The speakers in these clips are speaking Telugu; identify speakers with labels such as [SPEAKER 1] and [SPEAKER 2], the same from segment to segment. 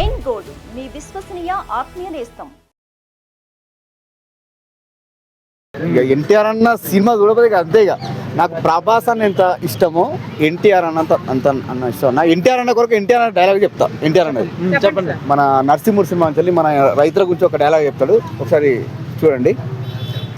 [SPEAKER 1] ఎన్ గోల్డ్ మీ విశ్వసనీయ ఆత్మీయ నేస్తం.
[SPEAKER 2] ఇక ఎన్టీఆర్ అన్న సినిమా చూడకపోతే ఇక అంతే ఇక. నాకు ప్రభాస్ అన్న ఎంత ఇష్టమో ఎన్టీఆర్ అన్నంత అంత అన్న ఇష్టం. నా ఎన్టీఆర్ అన్న కొరకు ఎన్టీఆర్ అన్న డైలాగ్ చెప్తా. ఎన్టీఆర్ అన్నది.
[SPEAKER 3] చెప్పండి.
[SPEAKER 2] మన నరసింహుడు సినిమా నుంచి వెళ్ళి మన రైతుల గురించి ఒక డైలాగ్ చెప్తాడు. ఒకసారి చూడండి.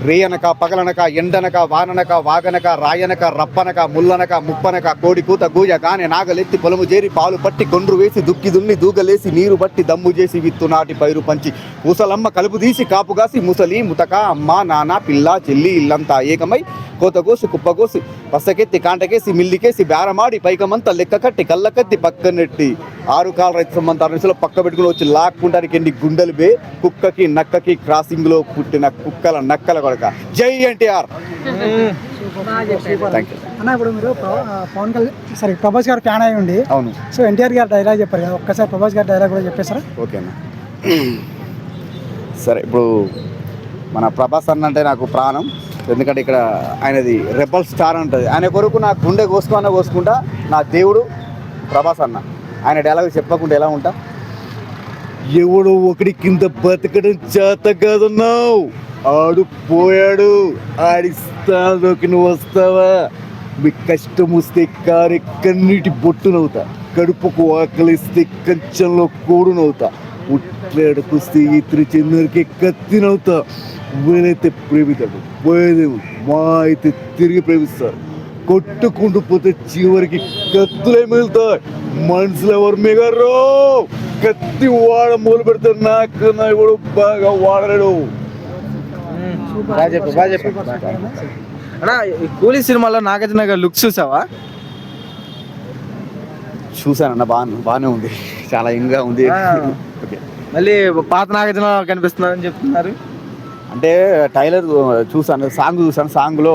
[SPEAKER 2] రేయనక పగలనక ఎండనక వాననక వాగనక రాయనక రప్పనక ముల్లనక ముప్పనక కోడి కూత గూజ కాని నాగలెత్తి పొలము చేరి పాలు పట్టి కొండ్రు వేసి దుక్కి దున్ని దూగలేసి నీరు బట్టి దమ్ము చేసి విత్తు నాటి పైరు పంచి. ముసలమ్మ కలుపు తీసి కాపుగాసి ముసలి ముతక అమ్మ నాన్న పిల్ల చెల్లి ఇల్లంతా ఏకమై కోతగోసి కుప్పగోసి పసకెత్తి కాంటకేసి మిల్లికేసి బేరమాడి పైకమంతా లెక్క కట్టి కళ్ళకత్తి పక్కనెట్టి. ఆరు కాల రైతు సంబంధ ఆరు పక్క పెట్టుకుని వచ్చి లాక్కుంటానికి ఎన్ని గుండెలు బే కుక్కకి నక్కకి క్రాసింగ్లో పుట్టిన కుక్కల నక్కల కొడక. జై ఎన్టీఆర్.
[SPEAKER 4] అన్న ఇప్పుడు మీరు పవన్ కళ్యాణ్ సారీ ప్రభాస్ గారు ఫ్యాన్ అయి ఉండి
[SPEAKER 2] అవును.
[SPEAKER 4] సో ఎన్టీఆర్ గారు డైలాగ్ చెప్పారు కదా ఒక్కసారి ప్రభాస్ గారి డైలాగ్ కూడా చెప్పేసారా
[SPEAKER 2] ఓకే అన్న. సరే ఇప్పుడు మన ప్రభాస్ అన్న అంటే నాకు ప్రాణం. ఎందుకంటే ఇక్కడ ఆయనది రెబల్ స్టార్ ఉంటుంది. ఆయన కొరకు నా గుండె కోసుకున్నా కోసుకుంటా నా దేవుడు ప్రభాస్ అన్న. ఆయన డైలాగ్ చెప్పకుండా ఎలా ఉంటా? ఎవడు ఒకడి కింద బతకడం చేత కాదన్నావు. ఆడు పోయాడు. ఆడి స్థానంలోకి నువ్వు వస్తావా? మీ కష్టం వస్తే కారే కన్నీటి బొట్టునవుతా కడుపుకు ఆకలిస్తే కంచంలో కూడునవుతా ఉట్లాడుకొస్తే ఇతరు చెందరికి కత్తినవుతా వీలైతే ప్రేమితాడు. పోయేదేవు. మా అయితే తిరిగి ప్రేమిస్తారు కొట్టుకుంటూ పోతే చివరికి కత్తులే మిగులుతాయి. మనుషులు ఎవరు మిగరు కత్తి వాడ మొదలు పెడతారు నాకు నా కూడా బాగా వాడలేడు.
[SPEAKER 3] బాగా చెప్పు బాగా చెప్పు అన్నా ఈ కూలీ సినిమాలో నాగార్జున గారి లుక్స్ చూసావా?
[SPEAKER 2] చూశానన్న బాగా బాగానే ఉంది. చాలా ఇంగా ఉంది. ఓకే.
[SPEAKER 3] మళ్ళీ పాత నాగార్జున కనిపిస్తున్నారని చెప్తున్నారు.
[SPEAKER 2] అంటే టైలర్ చూసాను సాంగ్ చూసాను సాంగ్లో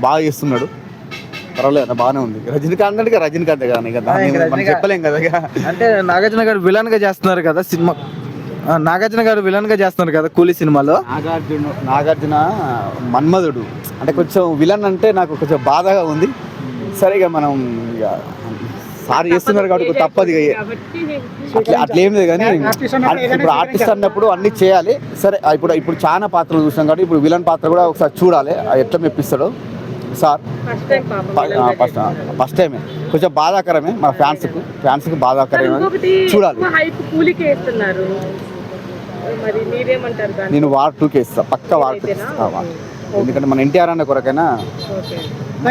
[SPEAKER 2] బాగా చేస్తున్నాడు. పర్వాలేదు అన్న బాగానే ఉంది. రజనీకాంత్ అంటే రజనీకాంత్ కదా మనం. చెప్పలేం కదా
[SPEAKER 3] అంటే నాగార్జున గారు విలన్గా చేస్తున్నారు కదా సినిమా. నాగార్జున గారు విలన్గా చేస్తున్నారు కదా కూలీ సినిమాలో.
[SPEAKER 2] నాగార్జున నాగార్జున మన్మధుడు. అంటే కొంచెం విలన్ అంటే నాకు కొంచెం బాధగా ఉంది. సరే ఇక మనం ఇక సార్ చేస్తున్నారు కాబట్టి తప్పదు ఇక అట్లా అట్లా ఏం లేదు కానీ ఇప్పుడు ఆర్టిస్ట్ అన్నప్పుడు అన్ని చేయాలి. సరే ఇప్పుడు ఇప్పుడు చాలా పాత్రలు చూసాం కాబట్టి ఇప్పుడు విలన్ పాత్ర కూడా ఒకసారి చూడాలి. అది ఎట్లా మెప్పిస్తాడో. సార్ ఫస్ట్ ఫస్ట్ టైమే కొంచెం బాధాకరమే మన ఫ్యాన్స్కు ఫ్యాన్స్కి బాధాకరమే. చూడాలి.
[SPEAKER 5] ఎక్కువ హైప్ కూలికి వేస్తున్నారు మరి మీరేమంటారు దాన్ని?
[SPEAKER 2] నేను వార్ టూకి ఇస్తా పక్క వార్ టూ ఎందుకంటే మన ఎన్టీఆర్ అన్న కొరకైనా
[SPEAKER 5] ఓకే.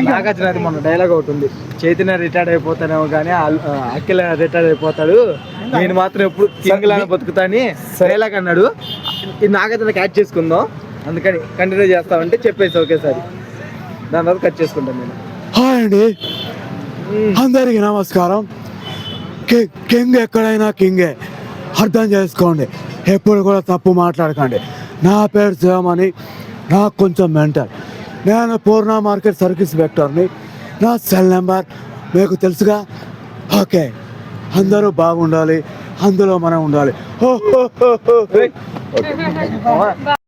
[SPEAKER 3] నాగార్జున అది మన డైలాగ్ ఒకటి ఉంది. చైతన్య రిటైర్డ్ అయిపోతానేమో కానీ అఖిల రిటైర్డ్ అయిపోతాడు. నేను మాత్రం ఎప్పుడు సింగిల్ అని బతుకుతా అని డైలాగ్ అన్నాడు. ఇది నాగార్జున క్యాచ్ చేసుకుందాం. అందుకని కంటిన్యూ చేస్తామంటే చెప్పేసి ఒకేసారి. దాని తర్వాత కట్ చేసుకుంటాను నేను.
[SPEAKER 6] హాయ్ అండి. అందరికీ నమస్కారం. కి- కింగ్ ఎక్కడైనా కింగే. అర్థం చేసుకోండి. ఎప్పుడు కూడా తప్పు మాట్లాడకండి. నా పేరు శివమణి నాకు కొంచెం మెంటల్ నేను పూర్ణ మార్కెట్ సర్వీస్ వెక్టర్ని. నా సెల్ నెంబర్ మీకు తెలుసుగా? ఓకే. అందరూ బాగుండాలి. అందులో మనం ఉండాలి.